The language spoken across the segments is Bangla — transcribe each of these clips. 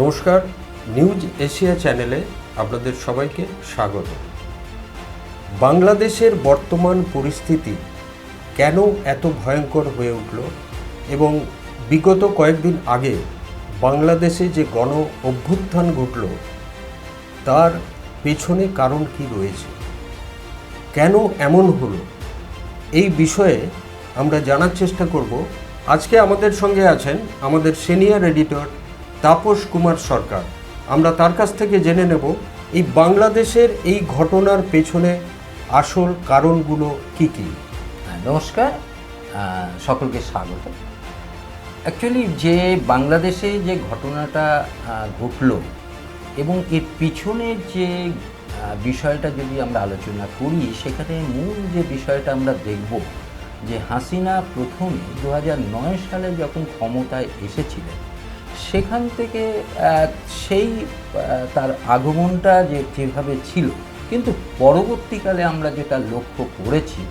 নমস্কার, নিউজ এশিয়া চ্যানেলে আপনাদের সবাইকে স্বাগত। বাংলাদেশের বর্তমান পরিস্থিতি কেন এত ভয়ঙ্কর হয়ে উঠল এবং বিগত কয়েকদিন আগে বাংলাদেশে যে গণ অভ্যুত্থান ঘটল, তার পেছনে কারণ কি রয়েছে? কেন এমন হলো? এই বিষয়ে আমরা জানার চেষ্টা করব। আজকে আমাদের সঙ্গে আছেন আমাদের সিনিয়র এডিটর তাপস কুমার সরকার। আমরা তার কাছ থেকে জেনে নেব, এই বাংলাদেশের এই ঘটনার পেছনে আসল কারণগুলো কি কি? নমস্কার সকলকে স্বাগত। অ্যাকচুয়ালি যে বাংলাদেশে যে ঘটনাটা ঘটলো এবং এর পিছনের যে বিষয়টা যদি আমরা আলোচনা করি, সেখানে মূল যে বিষয়টা আমরা দেখব যে হাসিনা প্রথমে দু সালে যখন ক্ষমতায় এসেছিলেন সেখান থেকে সেই তার আগমনটা যে যেভাবে ছিল, কিন্তু পরবর্তীকালে আমরা যেটা লক্ষ্য করেছি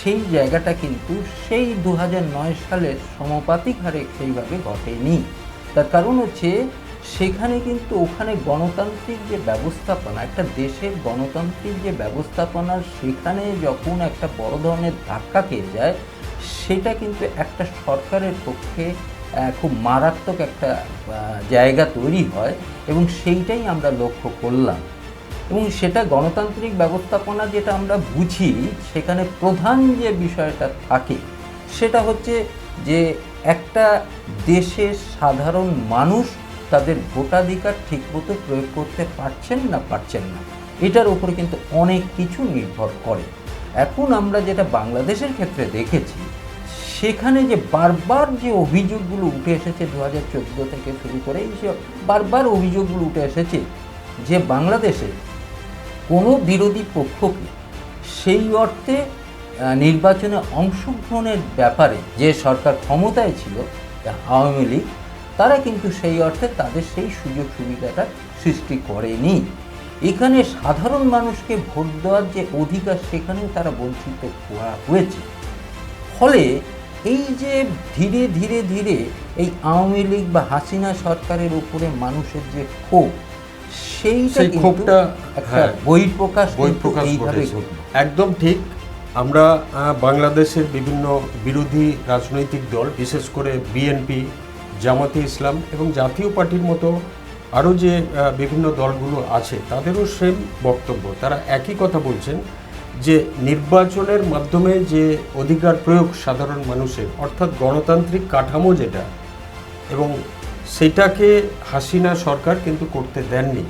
সেই জায়গাটা কিন্তু সেই দু নয় সালের সমাপাতিক হারে সেইভাবে ঘটেনি। তার কারণ হচ্ছে, সেখানে কিন্তু ওখানে গণতান্ত্রিক যে ব্যবস্থাপনা, একটা দেশের গণতান্ত্রিক যে ব্যবস্থাপনার সেখানে যখন একটা বড় ধরনের ধাক্কা খেয়ে যায়, সেটা কিন্তু একটা সরকারের পক্ষে খুব মারাত্মক একটা জায়গা তৈরি হয় এবং সেইটাই আমরা লক্ষ্য করলাম। এবং সেটা গণতান্ত্রিক ব্যবস্থাপনা যেটা আমরা বুঝি, সেখানে প্রধান যে বিষয়টা থাকে, সেটা হচ্ছে যে একটা দেশের সাধারণ মানুষ তাদের ভোটাধিকার ঠিকমতো প্রয়োগ করতে পারছেন না পারছেন না, এটার উপরে কিন্তু অনেক কিছু নির্ভর করে। এখন আমরা যেটা বাংলাদেশের ক্ষেত্রে দেখেছি সেখানে যে বারবার যে অভিযোগগুলো উঠে এসেছে দু হাজার চোদ্দ থেকে শুরু করে এই যে বারবার অভিযোগগুলো উঠে এসেছে যে বাংলাদেশে কোনো বিরোধী পক্ষকে সেই অর্থে নির্বাচনে অংশগ্রহণের ব্যাপারে যে সরকার ক্ষমতায় ছিল আওয়ামী লীগ, তারা কিন্তু সেই অর্থে তাদের সেই সুযোগ সুবিধাটা সৃষ্টি করেনি। এখানে সাধারণ মানুষকে ভোট দেওয়ার যে অধিকার সেখানেও তারা বঞ্চিত করা হয়েছে। ফলে এই যে ধীরে ধীরে ধীরে এই আওয়ামী লীগ বা হাসিনা সরকারের উপরে মানুষের যে ক্ষোভ সেইটা সেই ক্ষোভটা, একটা হ্যাঁ, বহিঃপ্রকাশ একদম ঠিক আমরা বাংলাদেশের বিভিন্ন বিরোধী রাজনৈতিক দল বিশেষ করে বিএনপি জামাতে ইসলাম এবং জাতীয় পার্টির মতো আরও যে বিভিন্ন দলগুলো আছে তাদেরও সেম বক্তব্য। তারা একই কথা বলছেন যে নির্বাচনের মাধ্যমে যে অধিকার প্রয়োগ সাধারণ মানুষের অর্থাৎ গণতান্ত্রিক কাঠামো যেটা এবং সেটাকে হাসিনা সরকার কিন্তু করতে দেননি।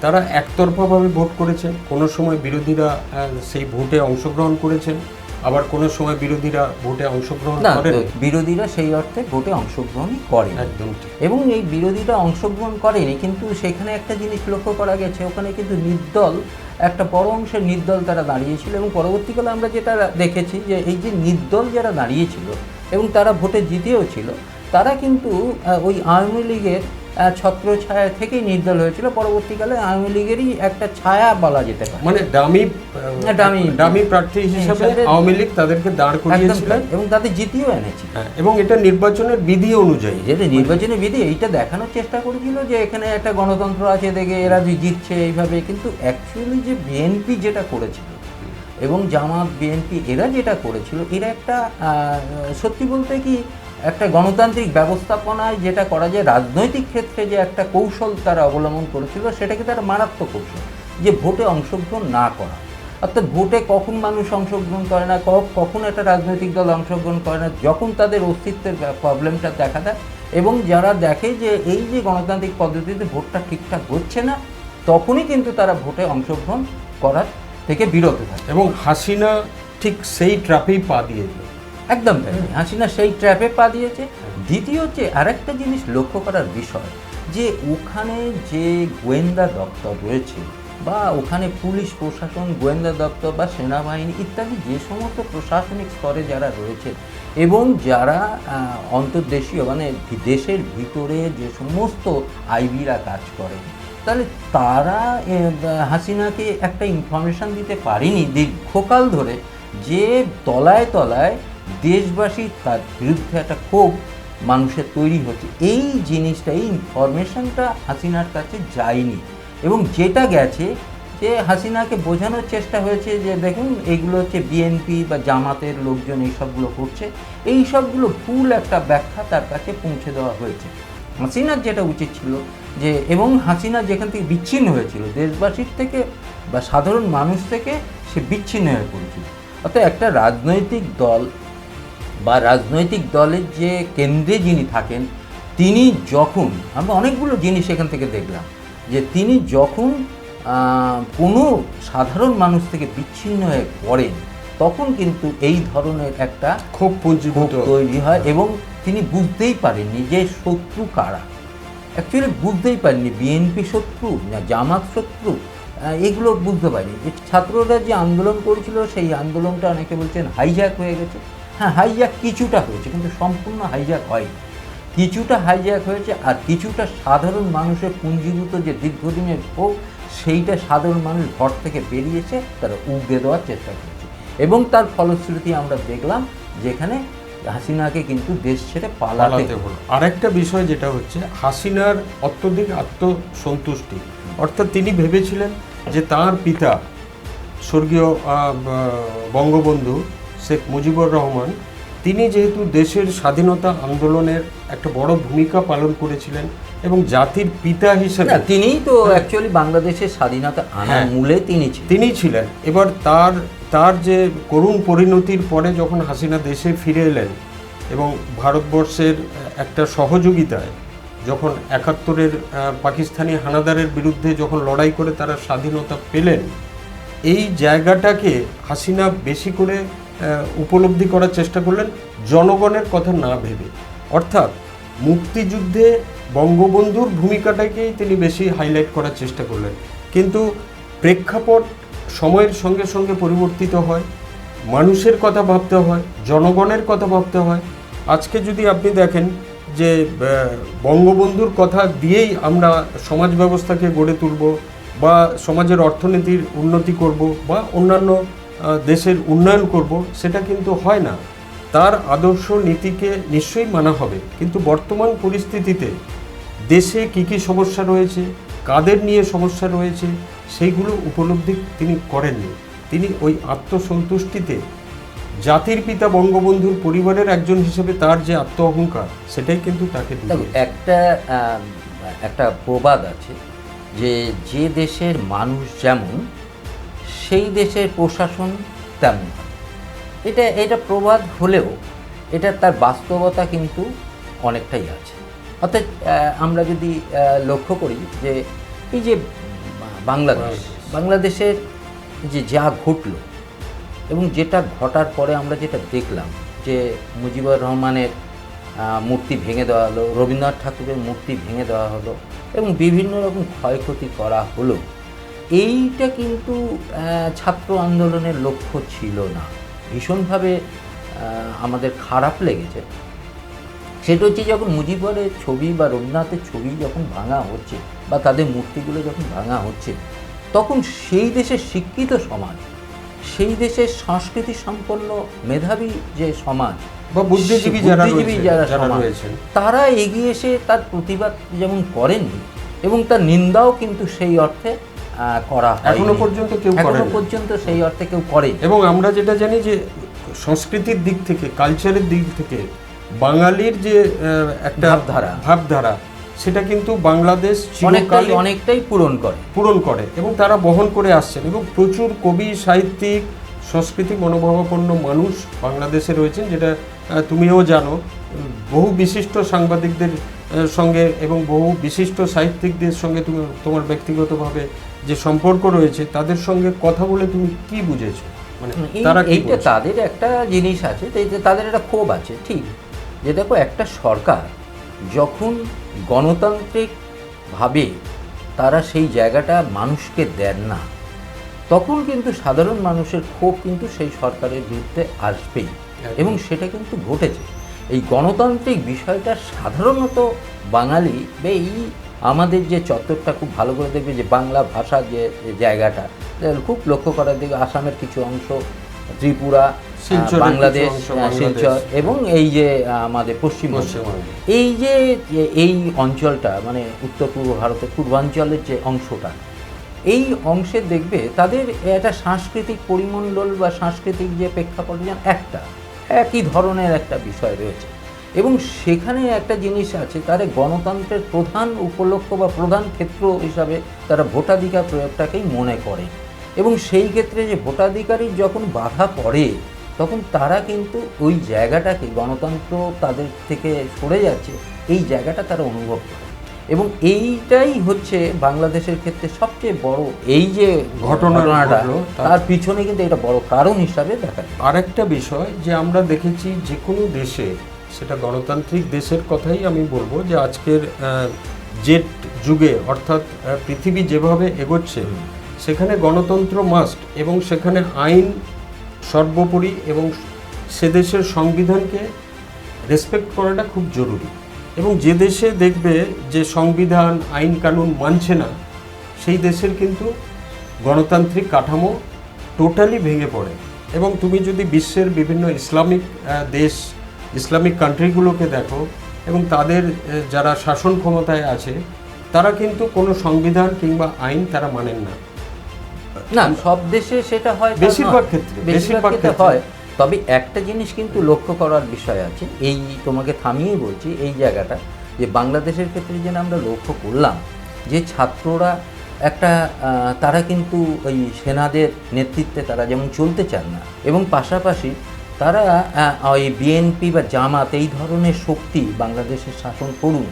তারা একতরফাভাবে ভোট করেছেন। কোনো সময় বিরোধীরা সেই ভোটে অংশগ্রহণ করেছেন। আবার কোনো সময় বিরোধীরা ভোটে অংশগ্রহণ না করেন বিরোধীরা সেই অর্থে ভোটে অংশগ্রহণই করে একদম এবং এই বিরোধীরা অংশগ্রহণ করেনি কিন্তু সেখানে একটা জিনিস লক্ষ্য করা গেছে ওখানে কিন্তু নির্দল একটা বড় অংশের নির্দল তারা দাঁড়িয়েছিল এবং পরবর্তীকালে আমরা যেটা দেখেছি যে এই যে নির্দল যারা দাঁড়িয়েছিল এবং তারা ভোটে জিতেও ছিল, তারা কিন্তু ওই আওয়ামী লীগের আহ, ছত্রছায়া থেকেই নির্দল হয়েছিল। পরবর্তীকালে আওয়ামী লীগেরই একটা ছায়া বলা যেতে পারে। মানে দামি দামি। ডামি প্রার্থী হিসেবে হিসাবে- আওয়ামী লীগ তাদেরকে দাঁড় তাই, এবং তাদের জিতিয়েও এনেছিল। হ্যাঁ, এবং এটা নির্বাচনের বিধি অনুযায়ী। যেটা নির্বাচনের বিধি এইটা দেখানোর চেষ্টা করেছিল যে এখানে একটা গণতন্ত্র আছে দেখে এরা যে জিতছে এইভাবে। কিন্তু অ্যাকচুয়ালি যে বিএনপি যেটা করেছিল এবং জামাত বিএনপি এরা যেটা করেছিল এরা একটা আহ, সত্যি বলতে কি একটা গণতান্ত্রিক ব্যবস্থাপনায় যেটা করা যায়, রাজনৈতিক ক্ষেত্রে যে একটা কৌশল তারা অবলম্বন করেছিল, সেটাকে তারা মারাত্মক কৌশল, যে ভোটে অংশগ্রহণ না করা। অর্থাৎ ভোটে কখন মানুষ অংশগ্রহণ করে না কখন একটা রাজনৈতিক দল অংশগ্রহণ করে না, যখন তাদের অস্তিত্বের প্রবলেমটা দেখা দেয়। এবং যারা দেখে যে এই যে গণতান্ত্রিক পদ্ধতিতে ভোটটা ঠিকঠাক হচ্ছে না, তখনই কিন্তু তারা ভোটে অংশগ্রহণ করার থেকে বিরত থাকে। এবং হাসিনা ঠিক সেই ট্র্যাপেই পা দিয়ে দিল একদম তাই হাসিনা সেই ট্র্যাপে পা দিয়েছে। দ্বিতীয় হচ্ছে আরেকটা জিনিস লক্ষ্য করার বিষয়, যে ওখানে যে গোয়েন্দা দপ্তর রয়েছে বা ওখানে পুলিশ, প্রশাসন, গোয়েন্দা দপ্তর বা সেনাবাহিনী ইত্যাদি যে সমস্ত প্রশাসনিক স্তরে যারা রয়েছে এবং যারা অন্তর্দেশীয় মানে দেশের ভিতরে যে সমস্ত আইবিরা কাজ করে, তাহলে তারা হাসিনাকে একটা ইনফরমেশন দিতে পারেনি দীর্ঘকাল ধরে যে তলায় তলায় দেশবাসী তার বিরুদ্ধে একটা ক্ষোভ মানুষের তৈরি হচ্ছে। এই জিনিসটা, এই ইনফরমেশনটা হাসিনার কাছে যায়নি। এবং যেটা গেছে যে হাসিনাকে বোঝানোর চেষ্টা হয়েছে যে, দেখুন, এগুলো হচ্ছে বিএনপি বা জামাতের লোকজন এইসবগুলো করছে। এই সবগুলো ভুল একটা ব্যাখ্যা তার কাছে পৌঁছে দেওয়া হয়েছে। হাসিনার যেটা উচিত ছিল যে, এবং হাসিনা যেখান থেকে বিচ্ছিন্ন হয়েছিল, দেশবাসীর থেকে বা সাধারণ মানুষ থেকে সে বিচ্ছিন্ন হয়ে পড়েছিল। অর্থাৎ একটা রাজনৈতিক দল বা রাজনৈতিক দলের যে কেন্দ্রে যিনি থাকেন তিনি যখন আমরা অনেকগুলো জিনিস এখান থেকে দেখলাম যে তিনি যখন কোনো সাধারণ মানুষ থেকে বিচ্ছিন্ন হয়ে পড়েন তখন কিন্তু এই ধরনের একটা খুব পুঞ্জীভূত ক্ষোভ তৈরি হয় এবং তিনি বুঝতেই পারেননি যে শত্রু কারা। অ্যাকচুয়ালি বুঝতেই পারেননি বিএনপি শত্রু না জামাত শত্রু এগুলো বুঝতে পারিনি। যে ছাত্ররা যে আন্দোলন করেছিল সেই আন্দোলনটা অনেকে বলছেন হাইজ্যাক হয়ে গেছে। হ্যাঁ হাইজ্যাক কিছুটা হয়েছে, কিন্তু সম্পূর্ণ হাইজ্যাক হয়নি। কিছুটা হাইজ্যাক হয়েছে আর কিছুটা সাধারণ মানুষের পুঞ্জীভূত যে দীর্ঘদিনের ক্ষোভ সেইটা সাধারণ মানুষ ঘর থেকে বেরিয়েছে, তারা উগড়ে দেওয়ার চেষ্টা করছে। এবং তার ফলশ্রুতি আমরা দেখলাম যেখানে হাসিনাকে কিন্তু দেশ ছেড়ে পালাতে হলো। আরেকটা বিষয় যেটা হচ্ছে, হাসিনার অত্যধিক আত্মসন্তুষ্টি। অর্থাৎ তিনি ভেবেছিলেন যে তার পিতা, স্বর্গীয় বঙ্গবন্ধু শেখ মুজিবুর রহমান তিনি যেহেতু দেশের স্বাধীনতা আন্দোলনের একটা বড় ভূমিকা পালন করেছিলেন এবং জাতির পিতা হিসেবে না তিনিই তো অ্যাকচুয়ালি বাংলাদেশের স্বাধীনতা আনার হ্যাঁ। মূলে তিনি ছিলেন। তিনি ছিলেন। এবার তার তার যে করুণ পরিণতির পরে যখন হাসিনা দেশে ফিরে এলেন এবং ভারতবর্ষের একটা সহযোগিতায় যখন একাত্তরের পাকিস্তানি হানাদারের বিরুদ্ধে যখন লড়াই করে তারা স্বাধীনতা পেলেন এই জায়গাটাকে হাসিনা বেশি করে উপলব্ধি করার চেষ্টা করলেন, জনগণের কথা না ভেবে। অর্থাৎ মুক্তিযুদ্ধে বঙ্গবন্ধুর ভূমিকাটাকেই তিনি বেশি হাইলাইট করার চেষ্টা করলেন। কিন্তু প্রেক্ষাপট সময়ের সঙ্গে সঙ্গে পরিবর্তিত হয়, মানুষের কথা ভাবতে হয়, জনগণের কথা ভাবতে হয়। আজকে যদি আপনি দেখেন যে বঙ্গবন্ধুর কথা দিয়েই আমরা সমাজ ব্যবস্থাকে গড়ে তুলব বা সমাজের অর্থনীতির উন্নতি করব বা অন্যান্য দেশের উন্নয়ন করব, সেটা কিন্তু হয় না। তার আদর্শ নীতিকে নিশ্চয়ই মানা হবে। কিন্তু বর্তমান পরিস্থিতিতে দেশে কী কী সমস্যা রয়েছে, কাদের নিয়ে সমস্যা রয়েছে, সেইগুলো উপলব্ধি তিনি করেননি। তিনি ওই আত্মসন্তুষ্টিতে জাতির পিতা বঙ্গবন্ধুর পরিবারের একজন হিসেবে তার যে আত্ম অহংকার সেটাই কিন্তু তাকে একটা একটা প্রবাদ আছে যে যে দেশের মানুষ যেমন সেই দেশের প্রশাসন তেমন। এটা এটা প্রবাদ হলেও এটা তার বাস্তবতা কিন্তু অনেকটাই আছে। অর্থাৎ আমরা যদি লক্ষ্য করি যে এই যে বাংলাদেশ, বাংলাদেশের যে যা ঘটলো এবং যেটা ঘটার পরে আমরা যেটা দেখলাম যে মুজিবুর রহমানের মূর্তি ভেঙে দেওয়া হলো, রবীন্দ্রনাথ ঠাকুরের মূর্তি ভেঙে দেওয়া হলো এবং বিভিন্ন রকম ক্ষয়ক্ষতি করা হলো এইটা কিন্তু ছাত্র আন্দোলনের লক্ষ্য ছিল না ভীষণভাবে আমাদের খারাপ লেগেছে সেটা হচ্ছে যখন মুজিবরের ছবি বা রবীন্দ্রনাথের ছবি যখন ভাঙা হচ্ছে বা তাদের মূর্তিগুলো যখন ভাঙা হচ্ছে তখন সেই দেশের শিক্ষিত সমাজ সেই দেশের সংস্কৃতি সম্পন্ন মেধাবী যে সমাজ বা বুদ্ধিজীবী যারা রয়েছে, রয়েছেন। তারা এগিয়ে এসে তার প্রতিবাদ যেমন করেননি এবং তার নিন্দাও কিন্তু সেই অর্থে করা। এখনও পর্যন্ত কেউ এখনও পর্যন্ত সেই অর্থে কেউ করে এবং আমরা যেটা জানি যে সংস্কৃতির দিক থেকে কালচারের দিক থেকে বাঙালির যে একটা ভাবধারা। ভাবধারা সেটা কিন্তু বাংলাদেশ অনেকটাই অনেকটাই পূরণ করে পূরণ করে এবং তারা বহন করে আসছেন এবং প্রচুর কবি সাহিত্যিক সংস্কৃতি মনোভাবাপন্ন মানুষ বাংলাদেশে রয়েছেন যেটা তুমিও জানো বহু বিশিষ্ট সাংবাদিকদের সঙ্গে এবং বহু বিশিষ্ট সাহিত্যিকদের সঙ্গে তুমি তোমার ব্যক্তিগতভাবে যে সম্পর্ক রয়েছে তাদের সঙ্গে কথা বলে তুমি কি বুঝেছ? মানে তারা এইটা তাদের একটা জিনিস আছে তাদের একটা ক্ষোভ আছে ঠিক। যে দেখো একটা সরকার যখন গণতান্ত্রিকভাবে তারা সেই জায়গাটা মানুষকে দেন না তখন কিন্তু সাধারণ মানুষের ক্ষোভ কিন্তু সেই সরকারের বিরুদ্ধে আসবেই। এবং সেটা কিন্তু ঘটেছে। এই গণতান্ত্রিক বিষয়টা সাধারণত বাঙালি বা এই আমাদের যে চত্বরটা খুব ভালো করে দেখবে যে বাংলা ভাষা যে জায়গাটা খুব লক্ষ্য করার দিকে আসামের কিছু অংশ ত্রিপুরা শিলচরের বাংলাদেশ। শিলচর এবং এই যে আমাদের পশ্চিমবঙ্গ। এই যে যে এই অঞ্চলটা মানে উত্তর পূর্ব ভারতের পূর্বাঞ্চলের যে অংশটা এই অংশে দেখবে তাদের একটা সাংস্কৃতিক পরিমণ্ডল বা সাংস্কৃতিক যে প্রেক্ষাপট যেন একটা একই ধরনের একটা বিষয় রয়েছে এবং সেখানে একটা জিনিস আছে তারা গণতন্ত্রের প্রধান উপলক্ষ বা প্রধান ক্ষেত্র হিসাবে তারা ভোটাধিকার প্রয়োগটাকেই মনে করে। এবং সেই ক্ষেত্রে যে ভোটাধিকারী যখন বাধা পড়ে তখন তারা কিন্তু ওই জায়গাটাকে গণতন্ত্র তাদের থেকে সরে যাচ্ছে এই জায়গাটা তারা অনুভব করে। এবং এইটাই হচ্ছে বাংলাদেশের ক্ষেত্রে সবচেয়ে বড় এই যে ঘটনাটা তার- তার পিছনে কিন্তু এটা বড় কারণ হিসাবে দেখা যায়। আরেকটা বিষয় যে আমরা দেখেছি যে কোনো দেশে সেটা গণতান্ত্রিক দেশের কথাই আমি বলব যে আজকের জেট যুগে অর্থাৎ পৃথিবী যেভাবে এগোচ্ছে সেখানে গণতন্ত্র মাস্ট এবং সেখানে আইন সর্বোপরি এবং সে দেশের সংবিধানকে রেসপেক্ট করাটা খুব জরুরি। এবং যে দেশে দেখবে যে সংবিধান আইন কানুন মানছে না সেই দেশের কিন্তু গণতান্ত্রিক কাঠামো টোটালি ভেঙে পড়ে। এবং তুমি যদি বিশ্বের বিভিন্ন ইসলামিক দেশ ইসলামিক কান্ট্রিগুলোকে দেখো এবং তাদের যারা শাসন ক্ষমতায় আছে তারা কিন্তু কোনো সংবিধান কিংবা আইন তারা মানেন না। না সব দেশে সেটা হয় বেশিরভাগ ক্ষেত্রে, বেশিরভাগ ক্ষেত্রে। হয়। তবে একটা জিনিস কিন্তু লক্ষ্য করার বিষয় আছে এই তোমাকে থামিয়ে বলছি এই জায়গাটা যে বাংলাদেশের ক্ষেত্রে যেন আমরা লক্ষ্য করলাম যে ছাত্ররা একটা তারা কিন্তু ওই সেনাদের নেতৃত্বে তারা যেমন চলতে চান না এবং পাশাপাশি তারা ওই বিএনপি বা জামাত এই ধরনের শক্তি বাংলাদেশের শাসন করুন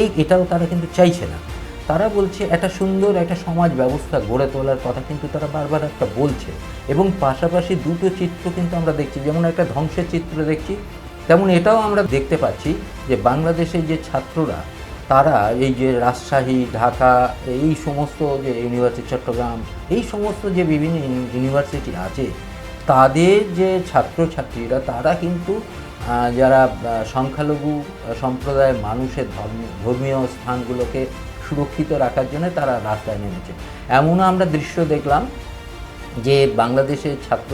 এই এটাও তারা কিন্তু চাইছে না। তারা বলছে, একটা সুন্দর একটা সমাজ ব্যবস্থা গড়ে তোলার কথা কিন্তু তারা বারবার একটা বলছে। এবং পাশাপাশি দুটো চিত্র কিন্তু আমরা দেখছি, যেমন একটা ধ্বংসের চিত্র দেখছি, তেমন এটাও আমরা দেখতে পাচ্ছি যে বাংলাদেশের যে ছাত্ররা, তারা এই যে রাজশাহী, ঢাকা, এই সমস্ত যে ইউনিভার্সিটি, চট্টগ্রাম, এই সমস্ত যে বিভিন্ন ইউনিভার্সিটি আছে তাদের যে ছাত্রছাত্রীরা, তারা কিন্তু যারা সংখ্যালঘু সম্প্রদায়ের মানুষের ধর্ম, ধর্মীয় স্থানগুলোকে সুরক্ষিত রাখার জন্য তারা রাস্তায় নেমেছে। এমনও আমরা দৃশ্য দেখলাম যে বাংলাদেশের ছাত্র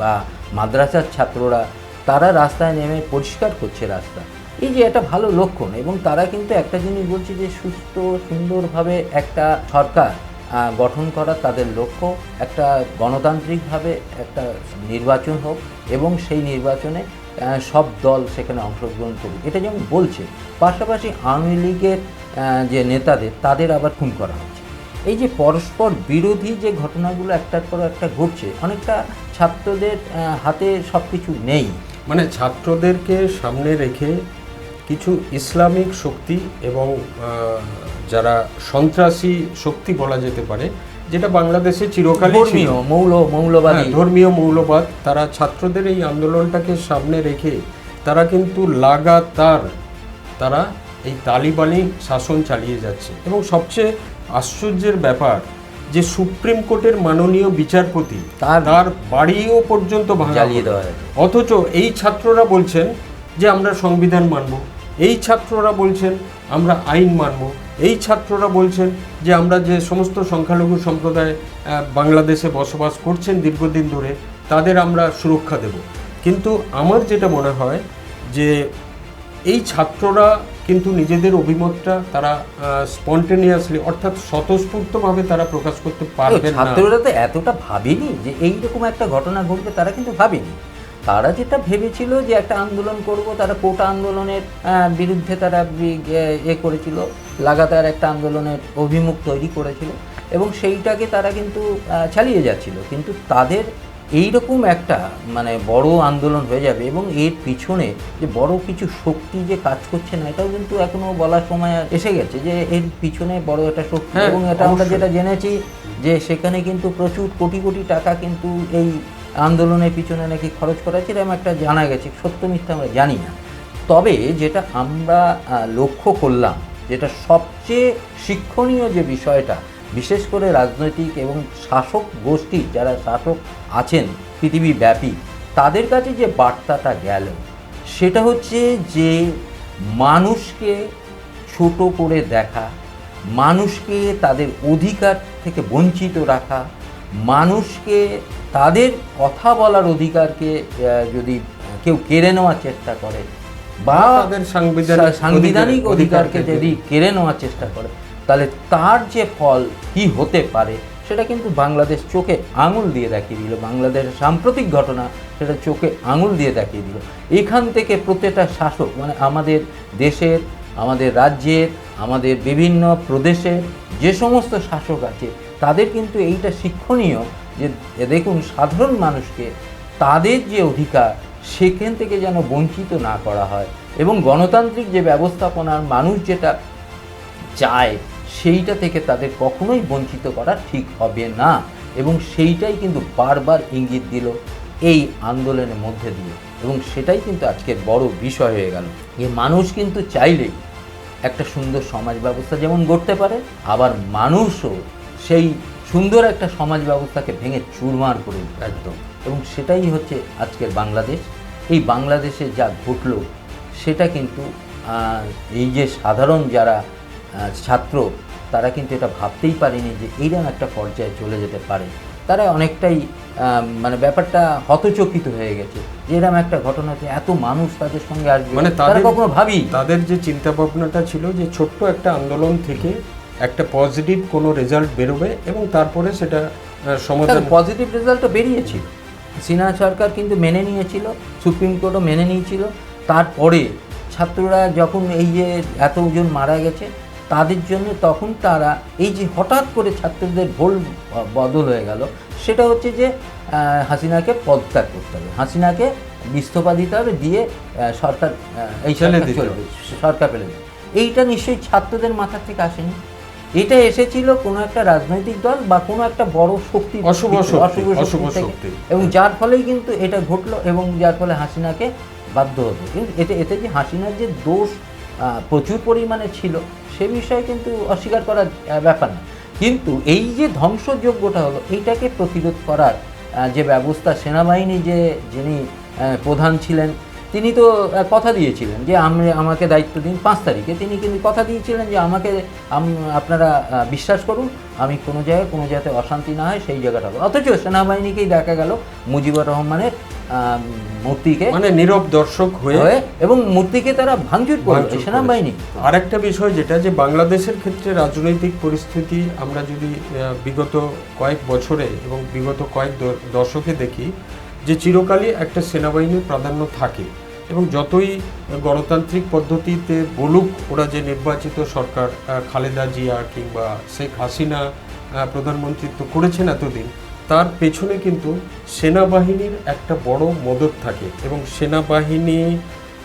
বা মাদ্রাসার ছাত্ররা, তারা রাস্তায় নেমে পরিষ্কার করছে রাস্তা। এই যে একটা ভালো লক্ষণ এবং তারা কিন্তু একটা জিনিস বলছে যে সুস্থ, সুন্দরভাবে একটা সরকার গঠন করা তাদের লক্ষ্য একটা গণতান্ত্রিকভাবে একটা নির্বাচন হোক এবং সেই নির্বাচনে সব দল সেখানে অংশগ্রহণ করুক। এটা যেমন বলছে, পাশাপাশি আওয়ামী লীগের যে নেতাদের, তাদের আবার খুন করা হচ্ছে। এই যে পরস্পর বিরোধী যে ঘটনাগুলো একটার পর একটা ঘটছে, অনেকটা ছাত্রদের হাতে সব কিছু নেই। মানে ছাত্রদেরকে সামনে রেখে কিছু ইসলামিক শক্তি এবং যারা সন্ত্রাসী শক্তি বলা যেতে পারে যেটা বাংলাদেশে চিরকালই ছিল। মৌল মৌলবাদী। হ্যাঁ, ধর্মীয় মৌলবাদ তারা ছাত্রদের এই আন্দোলনটাকে সামনে রেখে তারা কিন্তু লাগাতার তারা এই তালিবানি শাসন চালিয়ে যাচ্ছে। এবং সবচেয়ে আশ্চর্যের ব্যাপার যে সুপ্রিম কোর্টের মাননীয় বিচারপতি তার- বাড়িও পর্যন্ত ভাঙা জ্বালিয়ে হলো। দেওয়া। অথচ এই ছাত্ররা বলছেন যে আমরা সংবিধান মানব। এই ছাত্ররা বলছেন আমরা আইন মানব। এই ছাত্ররা বলছেন যে আমরা যে সমস্ত সংখ্যালঘু সম্প্রদায় বাংলাদেশে বসবাস করছেন দীর্ঘদিন ধরে তাদের আমরা সুরক্ষা দেব। কিন্তু আমার যেটা মনে হয় যে এই ছাত্ররা কিন্তু নিজেদের অভিমতটা তারা স্পন্টেনিয়াসলি অর্থাৎ স্বতঃস্ফূর্তভাবে তারা প্রকাশ করতে পারবে ছাত্ররা তো এতটা ভাবেনি যে এইরকম একটা ঘটনা ঘটবে তারা কিন্তু ভাবেনি। তারা যেটা ভেবেছিল যে একটা আন্দোলন করব তারা কোটা আন্দোলনের বিরুদ্ধে তারা এ- করেছিল লাগাতার একটা আন্দোলনের অভিমুখ তৈরি করেছিল এবং সেইটাকে তারা কিন্তু চালিয়ে যাচ্ছিল। কিন্তু তাদের এইরকম একটা মানে বড় আন্দোলন হয়ে যাবে এবং এর পিছনে যে বড় কিছু শক্তি যে কাজ করছে না এটাও কিন্তু এখনও বলার সময় এসে গেছে যে এর পিছনে বড় একটা শক্তি হ্যাঁ, এবং এটা আমরা যেটা জেনেছি যে সেখানে কিন্তু প্রচুর কোটি কোটি টাকা কিন্তু এই আন্দোলনের পিছনে নাকি খরচ করা হয়েছে, এরকম একটা জানা গেছে, সত্য মিথ্যা আমরা জানি না। তবে যেটা আমরা লক্ষ্য করলাম, যেটা সবচেয়ে শিক্ষণীয় যে বিষয়টা, বিশেষ করে রাজনৈতিক এবং শাসক গোষ্ঠী, যারা শাসক আছেন, পৃথিবীব্যাপী, তাদের কাছে যে বার্তাটা গেল, সেটা হচ্ছে যে মানুষকে ছোট করে দেখা, মানুষকে তাদের অধিকার থেকে বঞ্চিত রাখা, মানুষকে তাদের কথা বলার অধিকারকে যদি কেউ কেড়ে নেওয়ার চেষ্টা করে বা তাদের সাংবিধানিক সাংবিধানিক অধিকারকে যদি কেড়ে নেওয়ার চেষ্টা করে তাহলে তার যে ফল কি হতে পারে সেটা কিন্তু বাংলাদেশ চোখে আঙুল দিয়ে দেখিয়ে দিল। বাংলাদেশের সাম্প্রতিক ঘটনা সেটা চোখে আঙুল দিয়ে দেখিয়ে দিল। এখান থেকে প্রত্যেকটা শাসক মানে আমাদের দেশের আমাদের রাজ্যের আমাদের বিভিন্ন প্রদেশে যে সমস্ত শাসক আছে তাদের কিন্তু এইটা শিক্ষণীয় যে দেখুন, সাধারণ মানুষকে তাদের যে অধিকার, সেখান থেকে যেন বঞ্চিত না করা হয়। এবং গণতান্ত্রিক যে ব্যবস্থাপনার মানুষ যেটা চায়, সেইটা থেকে তাদের কখনোই বঞ্চিত করা ঠিক হবে না। এবং সেইটাই কিন্তু বারবার ইঙ্গিত দিল এই আন্দোলনের মধ্যে দিয়ে। এবং সেটাই কিন্তু আজকের বড় বিষয় হয়ে গেল। যে মানুষ কিন্তু চাইলেই একটা সুন্দর সমাজ ব্যবস্থা যেমন গড়তে পারে, আবার মানুষও সেই সুন্দর একটা সমাজ ব্যবস্থাকে ভেঙে চুরমার করে একদম। এবং সেটাই হচ্ছে আজকের বাংলাদেশ। এই বাংলাদেশে যা ঘটলো সেটা কিন্তু এই যে সাধারণ যারা ছাত্র তারা কিন্তু এটা ভাবতেই পারেনি যে এইরকম একটা পর্যায়ে চলে যেতে পারে। তারা অনেকটাই মানে ব্যাপারটা হতচকিত হয়ে গেছে যে এরকম একটা ঘটনাতে এত মানুষ তাদের সঙ্গে আসবে। মানে তারা তাদের কখনো ভাবি তাদের যে চিন্তা ভাবনাটা ছিল যে ছোট্ট একটা আন্দোলন থেকে একটা পজিটিভ কোনো রেজাল্ট বেরোবে এবং তারপরে সেটা সমাধান পজিটিভ রেজাল্টও বেরিয়েছিল। সিনহা সরকার কিন্তু মেনে নিয়েছিল সুপ্রিম কোর্টও মেনে নিয়েছিল। তারপরে ছাত্ররা যখন এই যে এতজন মারা গেছে তাদের জন্য তখন তারা এই যে হঠাৎ করে ছাত্রদের ভোল বদল হয়ে গেল সেটা হচ্ছে যে হাসিনাকে পদত্যাগ করতে হবে। হাসিনাকে ইস্তফা দিতে হবে দিয়ে সরকার এই চলবে সরকার দেবে এইটা নিশ্চয়ই ছাত্রদের মাথা থেকে আসেনি। এটা এসেছিল কোনো একটা রাজনৈতিক দল বা কোনো একটা বড় শক্তি অশুভ শক্তি, অশুভ অশুভ শক্তি। এবং যার ফলেই কিন্তু এটা ঘটলো এবং যার ফলে হাসিনাকে বাধ্য হতো কিন্তু এতে এতে যে হাসিনার যে দোষ প্রচুর পরিমাণে ছিল সে বিষয়ে কিন্তু অস্বীকার করার ব্যাপার না। কিন্তু এই যে ধ্বংসযোগ্যটা হলো এইটাকে প্রতিরোধ করার যে ব্যবস্থা সেনাবাহিনী যে যিনি প্রধান ছিলেন তিনি তো কথা দিয়েছিলেন যে আমি আমাকে দায়িত্ব দিন পাঁচ তারিখে। তিনি কিন্তু কথা দিয়েছিলেন যে আমাকে আপনারা বিশ্বাস করুন আমি কোনো জায়গায় কোনো যাতে অশান্তি না হয় সেই জায়গাটা অথচ সেনাবাহিনীকেই দেখা গেল মুজিবুর রহমানের মূর্তিকে মানে নীরব দর্শক হয়ে এবং মূর্তিকে তারা ভাঙচুর করেছে। সেনাবাহিনী। আরেকটা বিষয় যেটা যে বাংলাদেশের ক্ষেত্রে রাজনৈতিক পরিস্থিতি আমরা যদি বিগত কয়েক বছরে এবং বিগত কয়েক দশকে দেখি যে চিরকালই একটা সেনাবাহিনীর প্রাধান্য থাকে। এবং যতই গণতান্ত্রিক পদ্ধতিতে বলুক, ওরা যে নির্বাচিত সরকার খালেদা জিয়া কিংবা শেখ হাসিনা প্রধানমন্ত্রিত্ব করেছেন এতদিন, তার পেছনে কিন্তু সেনাবাহিনীর একটা বড় মদত থাকে এবং সেনাবাহিনী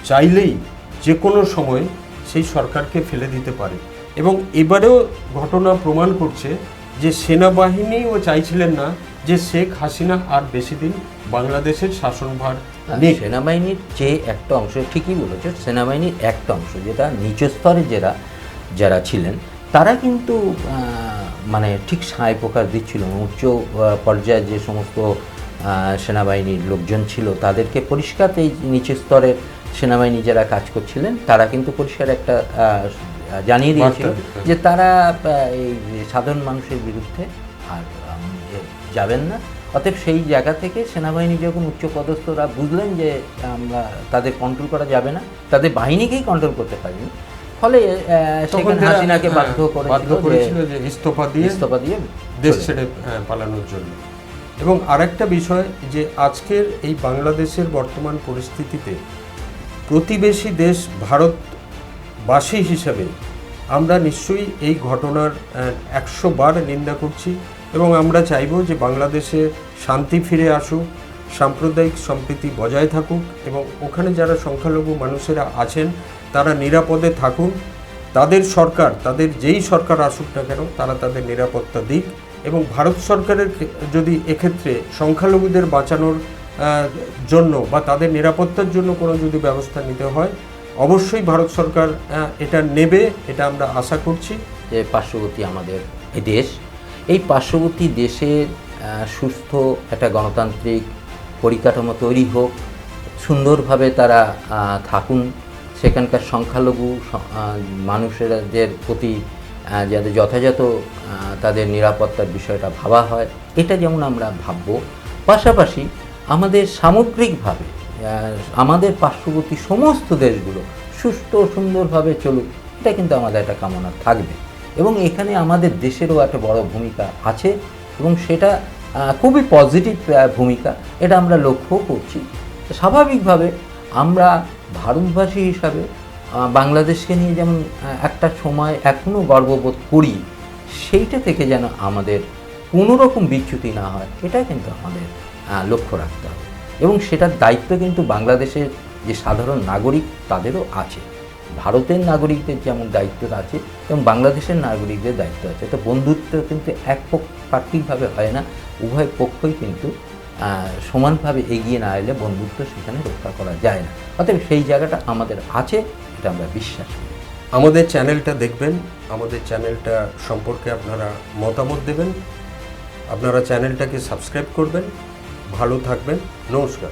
চাইলেই যে কোনো সময় সেই সরকারকে ফেলে দিতে পারে। এবং এবারেও ঘটনা প্রমাণ করছে যে সেনাবাহিনীও চাইছিলেন না যে শেখ হাসিনা আর বেশি দিন বাংলাদেশের শাসনভার সেনাবাহিনীর যে একটা অংশ ঠিকই বলেছ সেনাবাহিনীর একটা অংশ যেটা নিচ স্তরে যারা যারা ছিলেন তারা কিন্তু মানে ঠিক সায় প্রকাশ দিচ্ছিল। উচ্চ পর্যায়ে যে সমস্ত সেনাবাহিনীর লোকজন ছিল তাদেরকে পরিষ্কার এই নিচের স্তরের সেনাবাহিনী যারা কাজ করছিলেন তারা কিন্তু পরিষ্কার একটা জানিয়ে দিয়েছিল যে তারা এই সাধারণ মানুষের বিরুদ্ধে আর যাবেন না। অতএব সেই জায়গা থেকে সেনাবাহিনী যখন উচ্চপদস্থরা বুঝলেন যে আমরা তাদের কন্ট্রোল করা যাবে না তাদের বাহিনীকেই কন্ট্রোল করতে পারেনি ফলে সেখানে হাসিনাকে হ্যাঁ, বাধ্য বাধ্য করেছিল যে যে ইস্তফা দিয়ে ইস্তফা দিয়ে দেশ ছেড়ে পালানোর জন্য। এবং আরেকটা বিষয় যে আজকের এই বাংলাদেশের বর্তমান পরিস্থিতিতে প্রতিবেশী দেশ ভারতবাসী হিসাবে আমরা নিশ্চয়ই এই ঘটনার একশো বার নিন্দা করছি। এবং আমরা চাইব যে বাংলাদেশে শান্তি ফিরে আসুক, সাম্প্রদায়িক সম্প্রীতি বজায় থাকুক এবং ওখানে যারা সংখ্যালঘু মানুষেরা আছেন, তারা নিরাপদে থাকুন তাদের সরকার, তাদের যেই সরকার আসুক না কেন, তারা তাদের নিরাপত্তা দিক এবং ভারত সরকারের যদি এক্ষেত্রে সংখ্যালঘুদের বাঁচানোর জন্য বা তাদের নিরাপত্তার জন্য কোনো যদি ব্যবস্থা নিতে হয়, অবশ্যই ভারত সরকার এটা নেবে, এটা আমরা আশা করছি। যে পার্শ্ববর্তী আমাদের এই দেশ। এই পার্শ্ববর্তী আহ, সুস্থ একটা গণতান্ত্রিক পরিকাঠামো তৈরি হোক সুন্দরভাবে তারা থাকুন সেখানকার সংখ্যালঘু মানুষেরদের প্রতি যাতে যথাযথ তাদের নিরাপত্তার বিষয়টা ভাবা হয় এটা যেমন আমরা ভাববো। পাশাপাশি আমাদের সামগ্রিকভাবে আমাদের পার্শ্ববর্তী সমস্ত দেশগুলো সুস্থ সুন্দরভাবে চলুক এটা কিন্তু আমাদের একটা কামনা থাকবে। এবং এখানে আমাদের দেশেরও একটা বড় ভূমিকা আছে এবং সেটা খুবই পজিটিভ ভূমিকা। এটা আমরা লক্ষ্য করছি। স্বাভাবিকভাবে আমরা ভারতবাসী হিসাবে বাংলাদেশকে নিয়ে যেমন একটা সময় এখনও গর্ববোধ করি, সেইটা থেকে যেন আমাদের কোনো রকম বিচ্যুতি না হয়, এটা কিন্তু আমাদের লক্ষ্য রাখতে হবে। এবং সেটার দায়িত্ব কিন্তু বাংলাদেশের যে সাধারণ নাগরিক, তাদেরও আছে। ভারতের নাগরিকদের যেমন দায়িত্ব আছে এবং বাংলাদেশের নাগরিকদের দায়িত্ব আছে তো বন্ধুত্ব কিন্তু এক পাক্ষিকভাবে হয় না, উভয় পক্ষই কিন্তু সমানভাবে এগিয়ে না এলে বন্ধুত্ব সেখানে রক্ষা করা যায় না। অতএব সেই জায়গাটা আমাদের আছে, এটা আমরা বিশ্বাস করি। আমাদের চ্যানেলটা দেখবেন, আমাদের চ্যানেলটা সম্পর্কে আপনারা মতামত দেবেন। আপনারা চ্যানেলটাকে সাবস্ক্রাইব করবেন। ভালো থাকবেন। নমস্কার।